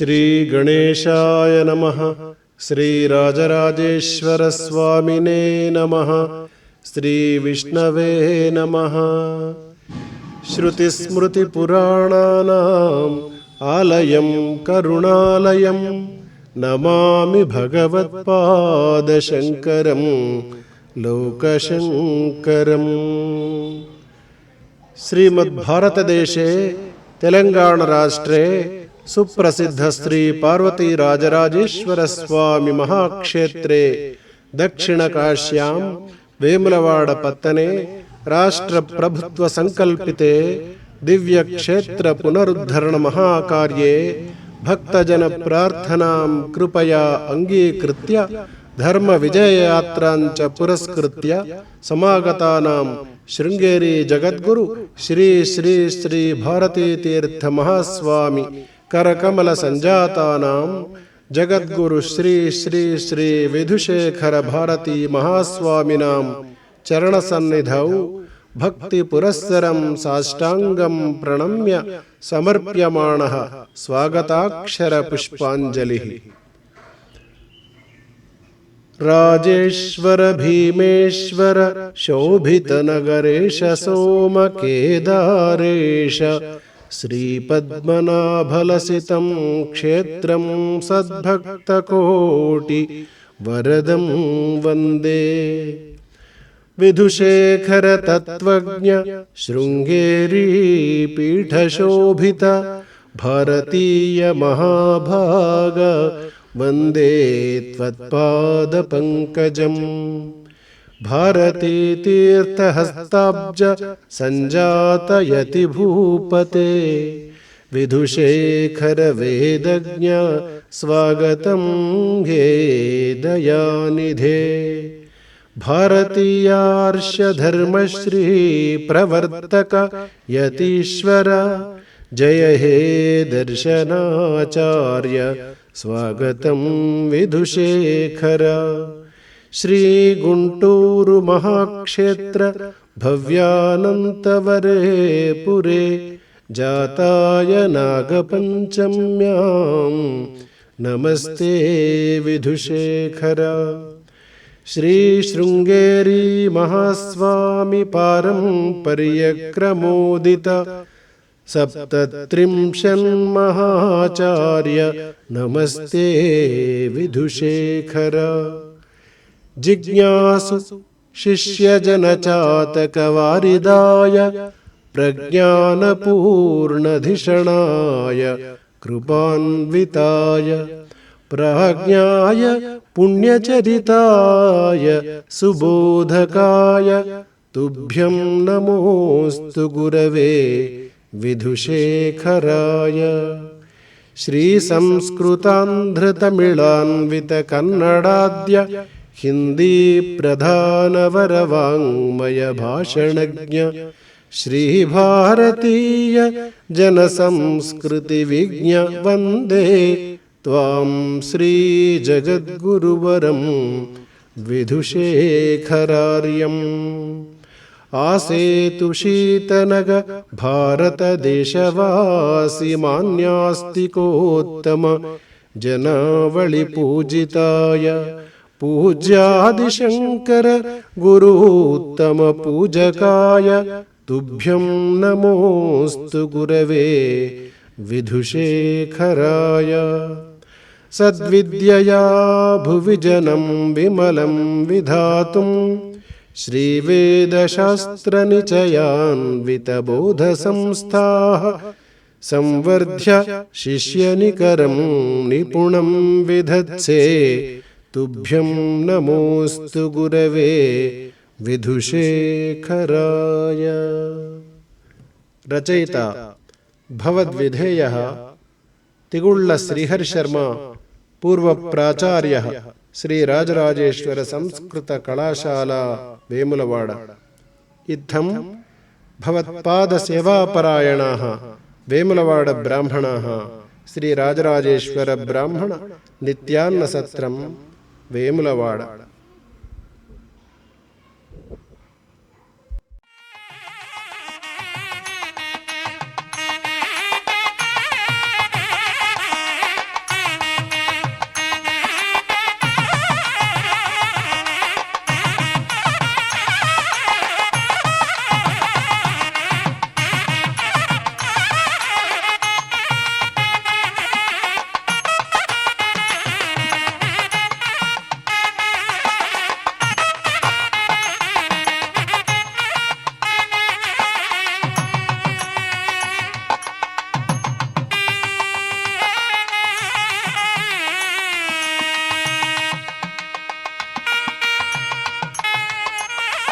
श्रीगणेशाय नमः। श्रीराजराजेश्वरस्वामिने नमः। श्रीविष्णवे नमः। श्रुतिस्मृतिपुराणानाम् आलयं करुणालयं नमामि भगवत्पादशङ्करं लोकशङ्करम्। सुप्रसिद्ध श्री पार्वती राजराजेश्वर स्वामी महाक्षेत्रे, दक्षिण काश्याम वेमलवाड़ पत्तने राष्ट्र प्रभुत्व संकल्पिते दिव्य क्षेत्र पुनरुद्धरण महाकार्ये, भक्तजन प्रार्थना कृपया अंगीकृत धर्म विजय यात्रांच पुरस्कृत्य, समागतानां श्रृंगेरी जगद्गुरु, श्री श्री श्री भारती तीर्थ महास्वामी करकमल संजातानाम जगत गुरु श्री श्री श्री विधुशेखर भारती महास्वामिनाम चरण सन्निधौ भक्ति पुरस्सरम साष्टांगम प्रणम्य समर्प्यमाण स्वागताक्षर पुष्पांजलि राजेश्वर भीमेश्वर शोभितनगरेश सोमकेदारेश श्रीपद्मनाभलसितं क्षेत्रं सद्भक्तकोटि वरदं वंदे। विधुशेखर तत्त्वज्ञ शृङ्गेरी भारतीय महाभाग वंदे त्वत्पादपङ्कजम्। भारतीतीर्थहस्ताब्ज सञ्जातयति भूपते विधुशेखरवेदज्ञ स्वागतं हे दयानिधे। भारतीयार्षधर्मश्री प्रवर्तक यतीश्वर। जय हे दर्शनाचार्य, स्वागतं विधुशेखर। श्रीगुण्टूरु महाक्षेत्र भव्यानन्तवरे पुरे जाताय नागपञ्चम्यां। नमस्ते विधुशेखर। श्रीशृङ्गेरी महास्वामि पारम्पर्यक्रमोदित सप्तत्रिंशन्महाचार्य नमस्ते विधुशेखर जिज्ञासु शिष्यजनचातकवारिदाय प्रज्ञानपूर्णधिषणाय कृपान्विताय प्राज्ञाय पुण्यचरिताय सुबोधकाय तुभ्यं नमोऽस्तु गुरवे विधुशेखराय। श्रीसंस्कृतान्ध्रतमिळान्वितकन्नडाद्य हिन्दीप्रधानवरवाङ्मयभाषणज्ञ श्रीभारतीय जनसंस्कृतिविज्ञ वंदे त्वां श्रीजगद्गुरुवरं विधुशेखरार्यम्। आसेतु शीतनग भारतदेशवासि मान्यास्तिकोत्तम जनावलिपूजिताय पूज्यादिशङ्कर गुरूत्तमपूजकाय तुभ्यं नमोऽस्तु गुरवे विधुशेखराय। सद्विद्यया भुवि जनं विमलं विधातुम् श्रीवेदशास्त्रनिचयान्वितबोधसंस्थाः संवर्ध्य शिष्यनिकरं निपुणं विधत्से तुभ्यं नमोऽस्तु गुरवे विधुशेखराय। रचयिता भवद्विधेयः तिगुळ्ळश्रीहरिशर्मा पूर्वप्राचार्यः श्रीराजराजेश्वरसंस्कृतकलाशाला वेमुलवाड। इत्थं भवत्पादसेवापरायणाः वेमुलवाडब्राह्मणाः श्रीराजराजेश्वरब्राह्मणनित्यान्नसत्रं వేములవాడ.